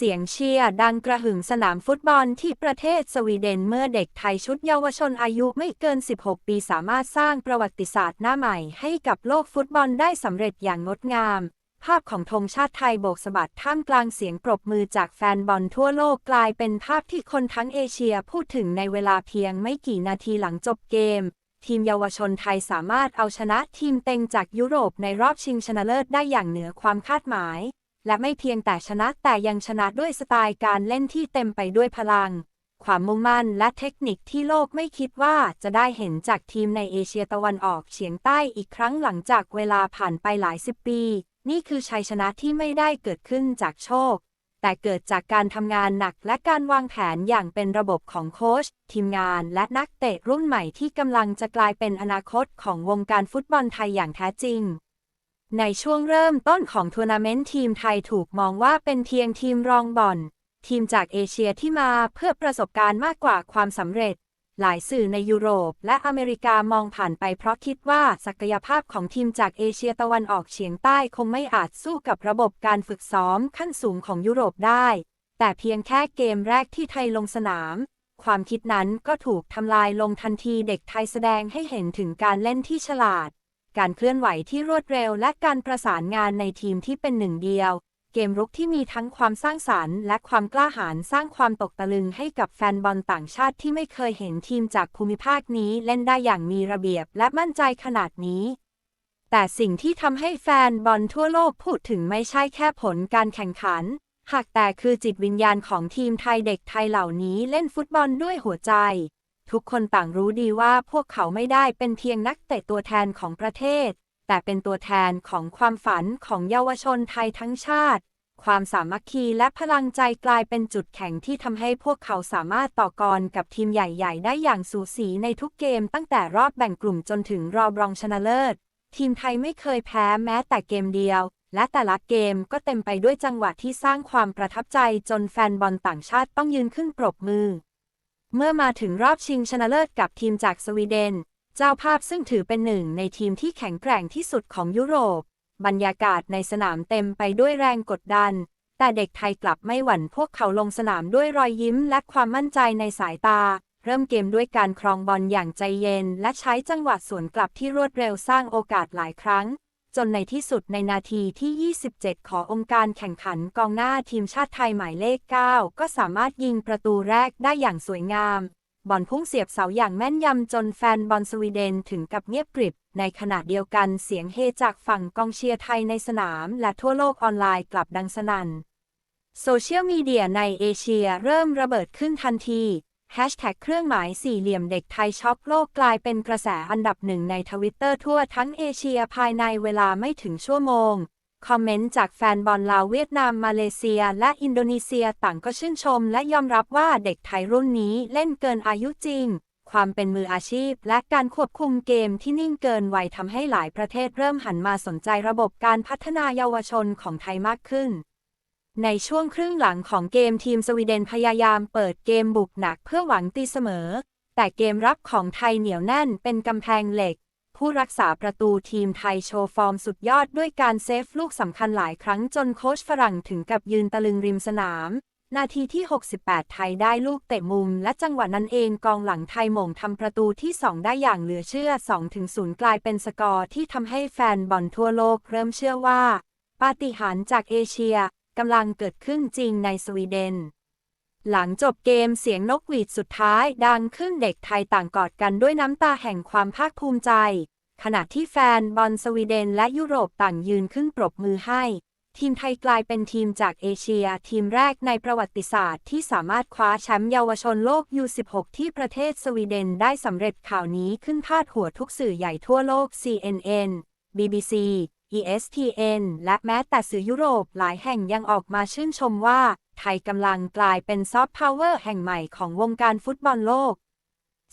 เสียงเชียร์ดังกระหึ่มสนามฟุตบอลที่ประเทศสวีเดนเมื่อเด็กไทยชุดเยาวชนอายุไม่เกิน 16 ปีสามารถสร้างประวัติศาสตร์หน้าใหม่ให้กับโลกฟุตบอลได้สำเร็จอย่างงดงาม ภาพของธงชาติไทยโบกสะบัดท่ามกลางเสียงปรบมือจากแฟนบอลทั่วโลกกลายเป็นภาพที่คนทั้งเอเชียพูดถึงในเวลาเพียงไม่กี่นาทีหลังจบเกมทีมเยาวชนไทยสามารถเอาชนะทีมเต็งจากยุโรปในรอบชิงชนะเลิศได้อย่างเหนือความคาดหมาย และไม่เพียงแต่ชนะแต่ยังชนะด้วยสไตล์การเล่นที่เต็มไปด้วยพลัง ความมุ่งมั่นและเทคนิคที่โลกไม่คิดว่าจะได้เห็นจากทีมในเอเชียตะวันออกเฉียงใต้อีกครั้งหลังจากเวลาผ่านไปหลายสิบปี นี่คือชัยชนะที่ไม่ได้เกิดขึ้นจากโชค แต่เกิดจากการทำงานหนักและการวางแผนอย่างเป็นระบบของโค้ชทีมงานและนักเตะรุ่นใหม่ที่กำลังจะกลายเป็นอนาคตของวงการฟุตบอลไทยอย่างแท้จริง ในช่วงเริ่มต้นของทัวร์นาเมนต์ทีมไทยถูกมองว่าเป็นเพียงทีมรองบอลทีมจากเอเชียที่มาเพื่อประสบการณ์มากกว่าความสำเร็จ หลายสื่อในยุโรปและอเมริกามองผ่านไปเพราะคิดว่าศักยภาพของทีมจากเอเชียตะวันออกเฉียงใต้คงไม่อาจสู้กับระบบการฝึกซ้อมขั้นสูงของยุโรปได้ แต่เพียงแค่เกมแรกที่ไทยลงสนาม ความคิดนั้นก็ถูกทำลายลงทันทีเด็กไทยแสดงให้เห็นถึงการเล่นที่ฉลาด การเคลื่อนไหวที่รวดเร็วและการประสานงานในทีมที่เป็นหนึ่งเดียว เกมรุกที่มีทั้งความสร้างสรรค์ และความกล้าหาญสร้างความตกตะลึงให้กับแฟนบอลต่างชาติที่ไม่เคยเห็นทีมจากภูมิภาคนี้เล่นได้อย่างมีระเบียบและมั่นใจขนาดนี้ แต่สิ่งที่ทำให้แฟนบอลทั่วโลกพูดถึงไม่ใช่แค่ผลการแข่งขัน หากแต่คือจิตวิญญาณของทีมไทยเด็กไทยเหล่านี้เล่นฟุตบอลด้วยหัวใจ ทุกคนต่างรู้ดีว่าพวกเขาไม่ได้เป็นเพียงนักเตะตัวแทนของประเทศ แต่เป็นตัวแทนของความฝันของเยาวชนไทยทั้งชาติ ความสามัคคีและพลังใจกลายเป็นจุดแข็งที่ทำให้พวกเขาสามารถต่อกรกับทีมใหญ่ๆ ได้อย่างสูสีในทุกเกมตั้งแต่รอบแบ่งกลุ่มจนถึงรอบรองชนะเลิศ ทีมไทยไม่เคยแพ้แม้แต่เกมเดียว และแต่ละเกมก็เต็มไปด้วยจังหวะที่สร้างความประทับใจจนแฟนบอลต่างชาติต้องยืนขึ้นปรบมือ เมื่อมาถึงรอบชิงชนะเลิศกับทีมจากสวีเดน เจ้าภาพซึ่งถือเป็นหนึ่งในทีมที่แข็งแกร่งที่สุดของยุโรป บรรยากาศในสนามเต็มไปด้วยแรงกดดัน แต่เด็กไทยกลับไม่หวั่นพวกเขาลงสนามด้วยรอยยิ้มและความมั่นใจในสายตา เริ่มเกมด้วยการครองบอลอย่างใจเย็น และใช้จังหวะสวนกลับที่รวดเร็วสร้างโอกาสหลายครั้ง จนในที่สุดในนาทีที่ 27 ขององค์การแข่งขันกองหน้าทีมชาติไทยหมายเลข 9 ก็สามารถยิงประตูแรกได้อย่างสวยงาม บอลพุ่งเสียบเสาอย่างแม่นยำจนแฟนบอลสวีเดนถึงกับเงียบกริบ ในขณะเดียวกันเสียงเฮจากฝั่งกองเชียร์ไทยในสนาม และทั่วโลกออนไลน์กลับดังสนั่นโซเชียลมีเดียในเอเชียเริ่มระเบิดขึ้นทันที แฮชแท็กเครื่องหมายสี่เหลี่ยมเด็กไทยช็อกโลกกลายเป็นกระแสอันดับหนึ่งในทวิตเตอร์ทั่วทั้งเอเชียภายในเวลาไม่ถึงชั่วโมง คอมเมนต์จากแฟนบอลลาวเวียดนามมาเลเซีย และอินโดนีเซียต่างก็ชื่นชม และยอมรับว่าเด็กไทยรุ่นนี้เล่นเกินอายุจริง ความเป็นมืออาชีพ และการควบคุมเกมที่นิ่งเกินวัยทำให้หลายประเทศเริ่มหันมาสนใจระบบการพัฒนาเยาวชนของไทยมากขึ้น ในช่วงครึ่งหลังของเกมทีมสวีเดนพยายามเปิดเกมบุกหนักเพื่อหวังตีเสมอ แต่เกมรับของไทยเหนียวแน่นเป็นกำแพงเหล็ก ผู้รักษาประตูทีมไทยโชว์ฟอร์มสุดยอดด้วยการเซฟลูกสำคัญหลายครั้งจนโค้ชฝรั่งถึงกับยืนตะลึงริมสนาม นาทีที่ 68 ไทยได้ลูกเตะมุม และจังหวะนั้นเองกองหลังไทยหม่งทำประตูที่ 2 ได้อย่างเหลือเชื่อ 2-0 กลายเป็นสกอร์ที่ทำให้แฟนบอลทั่วโลกเริ่มเชื่อว่า ปาฏิหาริย์จากเอเชีย กำลังเกิดขึ้นจริงในสวีเดน หลังจบเกมเสียงนกหวีดสุดท้ายดังขึ้นเด็กไทยต่างกอดกันด้วยน้ำตาแห่งความภาคภูมิใจ ขณะที่แฟนบอลสวีเดนและยุโรปต่างยืนขึ้นปรบมือให้ ทีมไทยกลายเป็นทีมจากเอเชีย ทีมแรกในประวัติศาสตร์ที่สามารถคว้าแชมป์เยาวชนโลก U16 ที่ประเทศสวีเดนได้สำเร็จข่าวนี้ขึ้นพาดหัวทุกสื่อใหญ่ทั่วโลก CNN BBC ESPN และแม้แต่สื่อยุโรปหลายแห่งยังออกมาชื่นชมว่า ไทยกำลังกลายเป็นซอฟต์พาวเวอร์แห่งใหม่ของวงการฟุตบอลโลก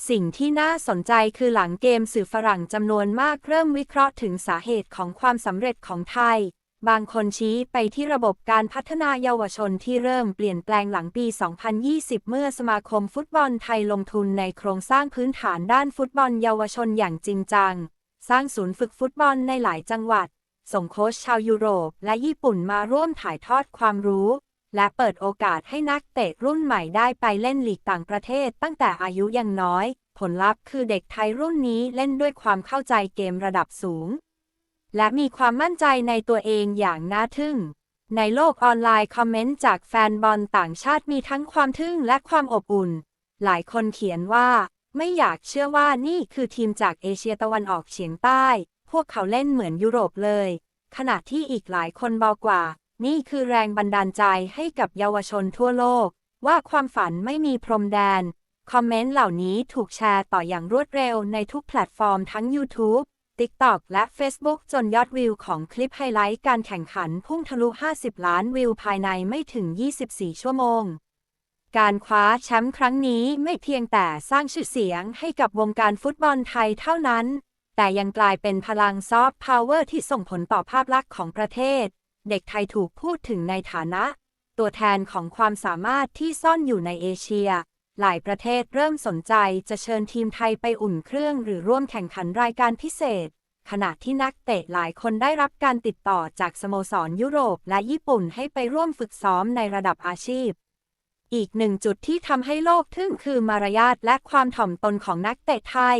สิ่งที่น่าสนใจคือหลังเกมสื่อฝรั่งจำนวนมากเริ่มวิเคราะห์ถึงสาเหตุของความสำเร็จของไทย บางคนชี้ไปที่ระบบการพัฒนาเยาวชนที่เริ่มเปลี่ยนแปลงหลังปี 2020 เมื่อสมาคมฟุตบอลไทยลงทุนในโครงสร้างพื้นฐานด้านฟุตบอลเยาวชนอย่างจริงจัง สร้างศูนย์ฝึกฟุตบอลในหลายจังหวัด ส่งโค้ชชาวยุโรปและญี่ปุ่นมาร่วมถ่ายทอดความรู้ และเปิดโอกาสให้นักเตะรุ่นใหม่ได้ไปเล่นลีกต่างประเทศตั้งแต่อายุยังน้อย ผลลัพธ์คือเด็กไทยรุ่นนี้เล่นด้วยความเข้าใจเกมระดับสูง และมีความมั่นใจในตัวเองอย่างน่าทึ่ง ในโลกออนไลน์คอมเมนต์จากแฟนบอลต่างชาติมีทั้งความทึ่งและความอบอุ่น หลายคนเขียนว่า ไม่อยากเชื่อว่านี่คือทีมจากเอเชียตะวันออกเฉียงใต้ วกเขาเล่นเหมือนยุโรปเลย ขณะที่อีกหลายคนบอกว่า นี่คือแรงบันดาลใจให้กับเยาวชนทั่วโลก ว่าความฝันไม่มีพรมแดน คอมเมนต์เหล่านี้ถูกแชร์ต่ออย่างรวดเร็วในทุกแพลตฟอร์มทั้ง YouTube TikTok และ Facebook จนยอดวิวของคลิปไฮไลท์การแข่งขันพุ่งทะลุ 50 ล้านวิวภายในไม่ถึง 24 ชั่วโมง การคว้าแชมป์ครั้งนี้ไม่เพียงแต่สร้างชื่อเสียงให้กับวงการฟุตบอลไทยเท่านั้น แต่ยังกลายเป็นพลังซอฟต์พาวเวอร์ที่ส่งผลต่อภาพลักษณ์ของประเทศ เด็กไทยถูกพูดถึงในฐานะ ตัวแทนของความสามารถที่ซ่อนอยู่ในเอเชีย หลายประเทศเริ่มสนใจจะเชิญทีมไทยไปอุ่นเครื่องหรือร่วมแข่งขันรายการพิเศษ ขณะที่นักเตะหลายคนได้รับการติดต่อจากสโมสรยุโรปและญี่ปุ่นให้ไปร่วมฝึกซ้อมในระดับอาชีพอีกหนึ่งจุดที่ทำให้โลกทึ่งคือมารยาทและความถ่อมตนของนักเตะไทย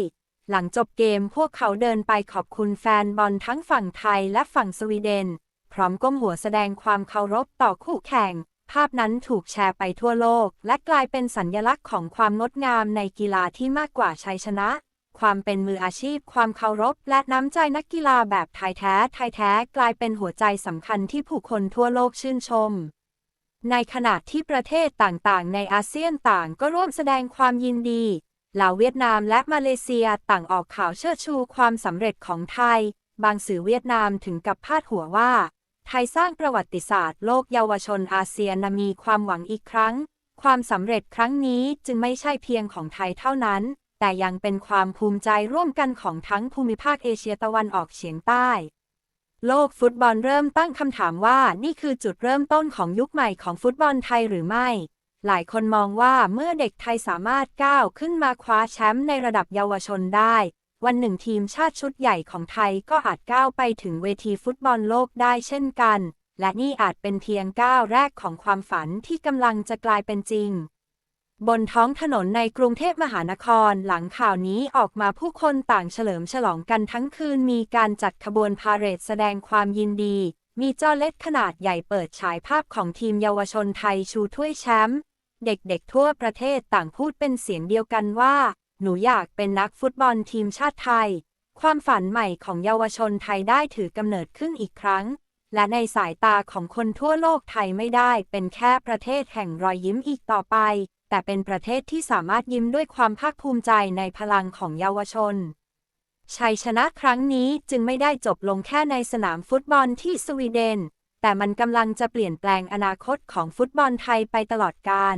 หลังจบเกมพวกเขาเดินไปขอบคุณแฟนบอลทั้งฝั่งไทยและฝั่งสวีเดน พร้อมก้มหัวแสดงความเคารพต่อคู่แข่ง ภาพนั้นถูกแชร์ไปทั่วโลก และกลายเป็นสัญญลักษณ์ของความงดงามในกีฬาที่มากกว่าชัยชนะ ความเป็นมืออาชีพ ความเคารพ และน้ำใจนักกีฬาแบบไทยแท้ ไทยแท้กลายเป็นหัวใจสำคัญที่ผู้คนทั่วโลกชื่นชมในขณะที่ประเทศต่างๆ ในอาเซียนต่างก็ร่วมแสดงความยินดี ล่าเวียดนามและมาเลเซียต่างออกข่าวเชิดชูความสำเร็จของไทย บางสื่อเวียดนามถึงกับพาดหัวว่า ไทยสร้างประวัติศาสตร์โลกเยาวชนอาเซียนมีความหวังอีกครั้ง ความสำเร็จครั้งนี้จึงไม่ใช่เพียงของไทยเท่านั้น แต่ยังเป็นความภูมิใจร่วมกันของทั้งภูมิภาคเอเชียตะวันออกเฉียงใต้ โลกฟุตบอลเริ่มตั้งคำถามว่านี่คือจุดเริ่มต้นของยุคใหม่ของฟุตบอลไทยหรือไม่ หลายคนมองว่าเมื่อเด็กไทยสามารถก้าวขึ้นมาคว้าแชมป์ในระดับเยาวชนได้ วันหนึ่งทีมชาติชุดใหญ่ของไทยก็อาจก้าวไปถึงเวทีฟุตบอลโลกได้เช่นกัน และนี่อาจเป็นเพียงก้าวแรกของความฝันที่กำลังจะกลายเป็นจริง บนท้องถนนในกรุงเทพมหานครหลังข่าวนี้ออกมาผู้คนต่างเฉลิมฉลองกันทั้งคืนมีการจัดขบวนพาเหรดแสดงความยินดีมีจอเล็ดขนาดใหญ่เปิดฉายภาพของทีมเยาวชนไทยชูถ้วยแชมป์ เด็กๆทั่วประเทศต่างพูดเป็นเสียงเดียวกันว่า หนูอยากเป็นนักฟุตบอลทีมชาติไทย ความฝันใหม่ของเยาวชนไทยได้ถือกำเนิดขึ้นอีกครั้ง และในสายตาของคนทั่วโลกไทยไม่ได้เป็นแค่ประเทศแห่งรอยยิ้มอีกต่อไป แต่เป็นประเทศที่สามารถยิ้มด้วยความภาคภูมิใจในพลังของเยาวชนชัยชนะครั้งนี้จึงไม่ได้จบลงแค่ในสนามฟุตบอลที่สวีเดน แต่มันกำลังจะเปลี่ยนแปลงอนาคตของฟุตบอลไทยไปตลอดกาล